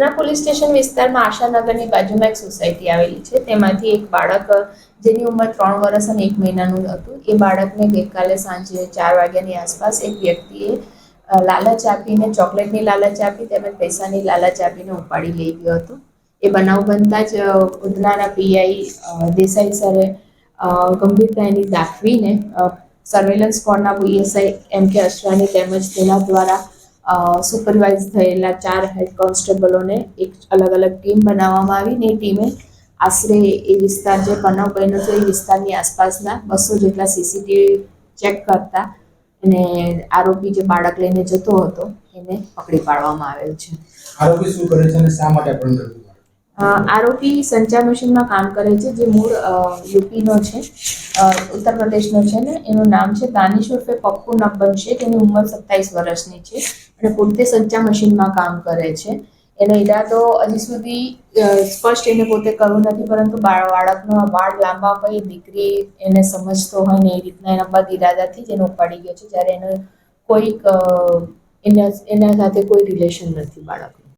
Udhna police station વિસ્તારમાં આશાનગરની બાજુમાં એક સોસાયટી આવેલી છે. તેમાંથી એક બાળક, જેની ઉંમર ત્રણ વર્ષ અને એક મહિનાનું હતું. એ બાળકને ગઈકાલે સાંજે ચાર વાગ્યાની આસપાસ એક વ્યક્તિએ લાલચ આપીને, ચોકલેટની લાલચ આપી તેમજ પૈસાની લાલચ આપીને ઉપાડી લઈ ગયો હતો. એ બનાવ બનતા જ ઉધનાના પીઆઈ દેસાઈ સરે ગંભીરતા એની દાખવીને સર્વેલન્સ સ્કોડના પીએસઆઈ એમ કે અશ્વાની તેમજ તેના દ્વારા સુપરવાઇઝ થયેલા ચાર હેડ કોન્સ્ટેબલોને એક અલગ અલગ ટીમ બનાવવામાં આવી ને એ ટીમે આશરે એ વિસ્તાર જે બનાવ બન્યો છે એ વિસ્તારની આસપાસના બસો જેટલા સીસીટીવી ચેક કરતા અને આરોપી જે બાળક લઈને જતો હતો એને પકડી પાડવામાં આવેલ છે. આરોપી શું કરે છે અને શા માટે આરોપી સંચાર મશીનમાં કામ કરે છે જે મૂળ યુપીનો છે ઉત્તર પ્રદેશનો છે ને એનું નામ છે દાનિશ ઉર્ફે પપ્પુ નબ્બન છે તેની ઉંમર સત્તાવીસ વર્ષની છે. અને પોતે સંચા મશીનમાં કામ કરે છે. એનો ઈરાદો હજી સુધી સ્પષ્ટ એને પોતે કરવું નથી, પરંતુ બાળ, બાળકનો વાળ લાંબા હોય દીકરી એને સમજતો હોય ને એ રીતના એના બદ ઈરાદાથી જ એનો ઉપાડી ગયો છે, જ્યારે એનો કોઈક એના એના સાથે કોઈ રિલેશન નથી બાળકનું.